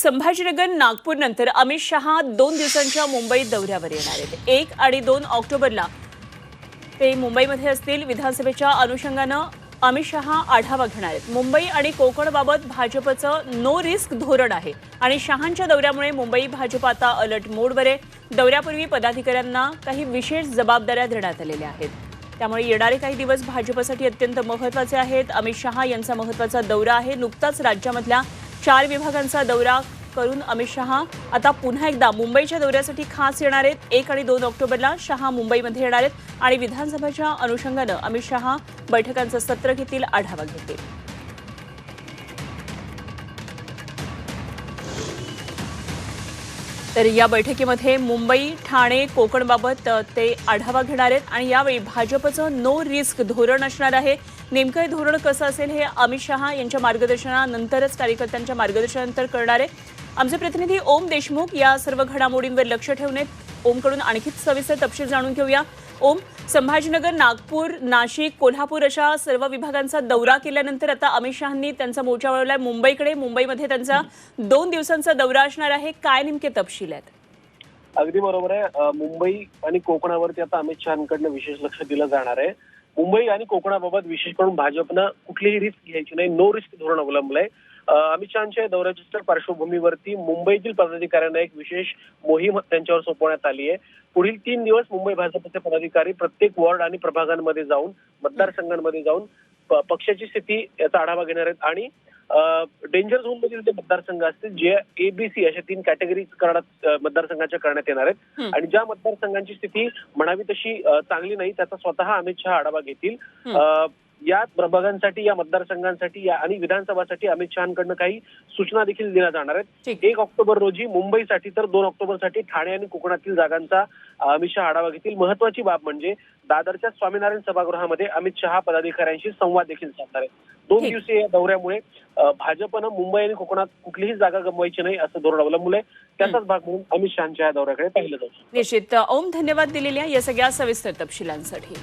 संभाजीनगर नागपूर नंतर अमित शहा दोन दिवसांच्या मुंबई दौऱ्यावर येणार आहेत. एक आणि दोन ऑक्टोबरला ते मुंबईमध्ये असतील. विधानसभेच्या अनुषंगानं अमित शहा आढावा घेणार आहेत. मुंबई आणि कोकणबाबत भाजपचं नो रिस्क धोरण आहे. आणि शहांच्या दौऱ्यामुळे मुंबई भाजप आता अलर्ट मोडवर आहे. दौऱ्यापूर्वी पदाधिकाऱ्यांना काही विशेष जबाबदाऱ्या देण्यात आलेल्या आहेत. त्यामुळे येणारे काही दिवस भाजपसाठी अत्यंत महत्त्वाचे आहेत. अमित शहा यांचा महत्त्वाचा दौरा आहे. नुकताच राज्यामधल्या चार विभागांचा दौरा करून अमित शहा. आता पुन्हा एकदा मुंबईच्या दौऱ्यासाठी खास येणार आहेत. एक आणि दोन ऑक्टोबरला शहा मुंबईमध्ये येणार आहेत. आणि विधानसभेच्या अनुषंगानं अमित शहा बैठकांचं सत्र घेतील आढावा घेतील. तर या बैठकीमध्ये मुंबई ठाणे कोकणबाबत ते आढावा घेणार आहेत. आणि यावेळी भाजपचं नो रिस्क धोरण असणार आहे. नेमकं हे धोरण कसं असेल हे अमित शहा यांच्या मार्गदर्शनानंतरच कार्यकर्त्यांच्या मार्गदर्शनानंतर करणार आहे आमचे प्रतिनिधी ओम देशमुख या सर्व घडामोडींवर लक्ष ठेवून आहेत. ओमकडून आणखीच सविस्तर तपशील जाणून घेऊया. ओम. संभाजीनगर नागपूर नाशिक कोल्हापूर अशा सर्व विभागांचा दौरा केल्यानंतर आता अमित शहांनी त्यांचा मोर्चा वळवलाय. मुंबईकडे मुंबईमध्ये त्यांचा दोन दिवसांचा दौरा असणार आहे. काय नेमके तपशील आहेत? अगदी बरोबर आहे. मुंबई आणि कोकणावरती आता अमित शहाकडनं विशेष लक्ष दिलं जाणार आहे. मुंबई आणि कोकणाबाबत विशेष करून भाजपनं कुठलीही रिस्क घ्यायची नाही. नो रिस्क धोरण अवलंबलंय. अमित शहाच्या दौऱ्याच्या पार्श्वभूमीवरती मुंबईतील पदाधिकाऱ्यांना एक विशेष मोहीम त्यांच्यावर सोपवण्यात आली आहे. पुढील तीन दिवस मुंबई भाजपचे पदाधिकारी प्रत्येक वॉर्ड आणि प्रभागांमध्ये जाऊन मतदारसंघांमध्ये जाऊन पक्षाची स्थिती याचा आढावा घेणार आहेत आणि डेंजर झोन मधील जे मतदारसंघ असतील जे एबीसी अशा तीन कॅटेगरी मतदारसंघाच्या करण्यात येणार आहेत. आणि ज्या मतदारसंघांची स्थिती म्हणावी तशी चांगली नाही त्याचा स्वतः अमित शहा आढावा घेतील. या प्रभागांसाठी या मतदारसंघांसाठी या आणि विधानसभासाठी अमित शहाकडनं काही सूचना देखील दिल्या जाणार आहेत. एक ऑक्टोबर रोजी मुंबईसाठी तर दोन ऑक्टोबरसाठी ठाणे आणि कोकणातील जागांचा अमित शहा आढावा घेतील. महत्वाची बाब म्हणजे दादरच्या स्वामीनारायण सभागृहामध्ये अमित शहा पदाधिकाऱ्यांशी संवाद देखील साधणार आहेत. दोन. दिवसीय या दौऱ्यामुळे भाजपनं मुंबई आणि कोकणात कुठलीही जागा गमवायची नाही असं धोरण अवलंबलंय त्याचाच भाग म्हणून अमित शहाच्या या दौऱ्याकडे पाहिलं जाऊ. निश्चित. ओम धन्यवाद दिलेल्या या सगळ्या सविस्तर तपशिलांसाठी.